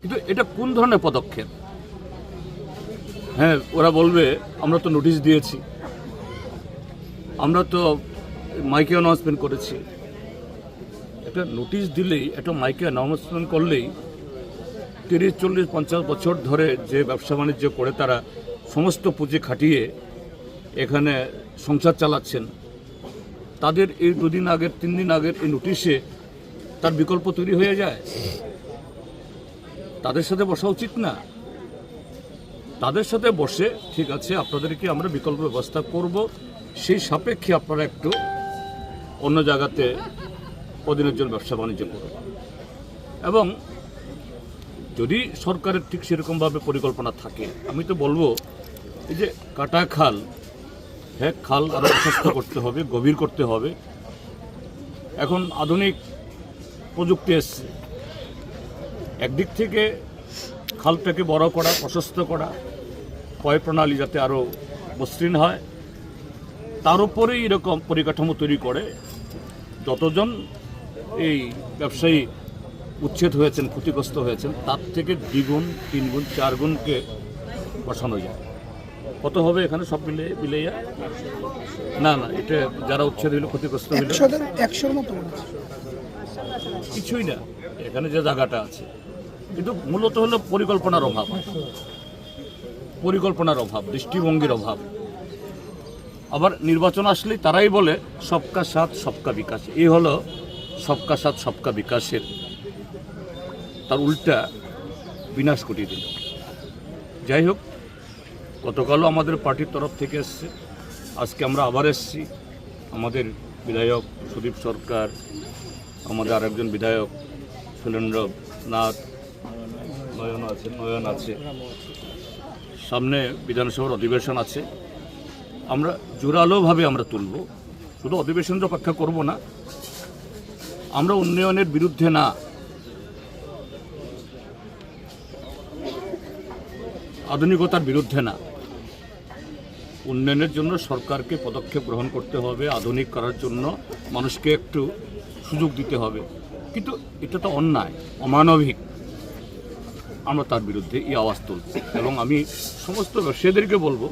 কিন্তু এটা কোন ধরনের পদক্ষেপ? হ্যাঁ ওরা বলবে, আমরা তো নোটিশ দিয়েছি। আমরা তো মাইকে অ্যানাউন্সমেন্ট করেছি। একটা নোটিশ দিলেই, একটা মাইকে অ্যানাউন্সমেন্ট করলেই তিরিশ, চল্লিশ, পঞ্চাশ বছর ধরে যে ব্যবসা বাণিজ্য করে তারা সমস্ত পুঁজি খাটিয়ে এখানে সংসার চালাচ্ছেন। তাদের এই দুদিন আগের, তিন দিন আগের এই নোটিশে তার বিকল্প তৈরি হয়ে যায়। তাদের সাথে বসা উচিত না। তাদের সাথে বসে, ঠিক আছে, আপনাদেরকে আমরা বিকল্প ব্যবস্থা করব। সেই সাপেক্ষে আপনারা একটু অন্য জায়গাতে অধীনের জন্য ব্যবসা বাণিজ্য করুন এবং যদি সরকারের ঠিক সেরকমভাবে পরিকল্পনা থাকে, আমি তো বলব, এই যে কাটা খাল হ্যাঁ খাল আরও প্রশস্ত করতে হবে, গভীর করতে হবে। এখন আধুনিক প্রযুক্তি এসছে। একদিক থেকে খালটাকে বড় করা, প্রশস্ত করা পয় প্রণালী যাতে আরও মসৃণ হয়, তার উপরেই এরকম পরিকাঠামো তৈরি করে, যতজন এই ব্যবসায়ী উচ্ছেদ হয়েছেন ক্ষতিগ্রস্ত হয়েছেন তার থেকে দ্বিগুণ তিনগুণ চার গুণকে বসানো যায়। কত হবে এখানে সব মিলে মিলাইয়া? না না এটা যারা উচ্ছেদ হইল ক্ষতিগ্রস্ত হইল। একশোর মতো কিছুই না এখানে যে জায়গাটা আছে। কিন্তু মূলত হলো পরিকল্পনার অভাব। পরিকল্পনার অভাব দৃষ্টিভঙ্গির অভাব। আবার নির্বাচন আসলেই তারাই বলে সবকা সাথ সবকা বিকাশ। এই হলো সবকা সাথ, সবকা বিকাশের তার উল্টা বিনাশ ঘটিয়ে দিল। যাই হোক, গতকালও আমাদের পার্টির তরফ থেকে এসছে। আজকে আমরা আবার এসছি। আমাদের বিধায়ক সুদীপ সরকার, আমাদের আরেকজন বিধায়ক শৈলেন্দ্র নাথ, নয়ন আছে নয়ন আছে। সামনে বিধানসভার অধিবেশন আছে। আমরা জোরালোভাবে আমরা তুলব। শুধু অধিবেশনের অপেক্ষা করব না। আমরা উন্নয়নের বিরুদ্ধে না। আধুনিকতার বিরুদ্ধে না। উন্নয়নের জন্য সরকারকে পদক্ষেপ গ্রহণ করতে হবে, আধুনিক করার জন্য মানুষকে একটু সুযোগ দিতে হবে। কিন্তু এটা তো অন্যায়, অমানবিক। আমরা তার বিরুদ্ধে এই আওয়াজ তুলব এবং আমি সমস্ত ব্যবসায়ীদেরকে বলব,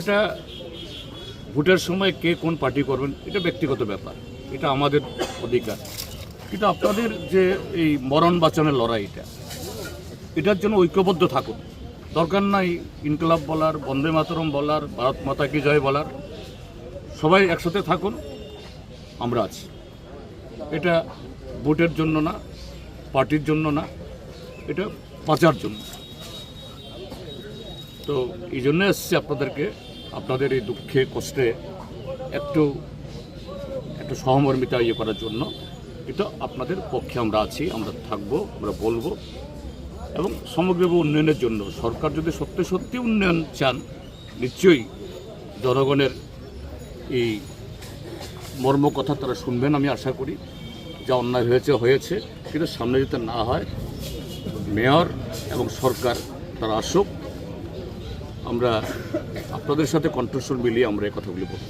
এটা ভোটের সময় কে কোন পার্টি করবেন, এটা ব্যক্তিগত ব্যাপার। এটা আমাদের অধিকার। কিন্তু আপনাদের যে এই মরণ বাঁচানোর লড়াইটা এটার জন্য ঐক্যবদ্ধ থাকুন। দরকার নাই ইনকলাব বলার, বন্দে মাতরম বলার, ভারত মাতা কি জয় বলার। সবাই একসাথে থাকুন, আমরা আছি। এটা ভোটের জন্য না, পার্টির জন্য না, এটা বাঁচার জন্য। তো এই জন্য এসছি আপনাদেরকে। আপনাদের এই দুঃখে, কষ্টে একটু একটু সহমর্মিতা ইয়ে করার জন্য, এটা আপনাদের পক্ষে আমরা আছি, আমরা থাকব, আমরা বলব। এবং সমগ্রভাবে উন্নয়নের জন্য সরকার যদি সত্যি সত্যি উন্নয়ন চান, নিশ্চয়ই জনগণের এই মর্ম কথা তারা শুনবেন আমি আশা করি। যা অন্যায় হয়েছে হয়েছে, কিন্তু সামনে যাতে না হয়, মেয়র এবং সরকার তারা আসুক। আমরা আপনাদের সাথে কণ্ঠস্বর মিলিয়ে আমরা এই কথাগুলি বলব।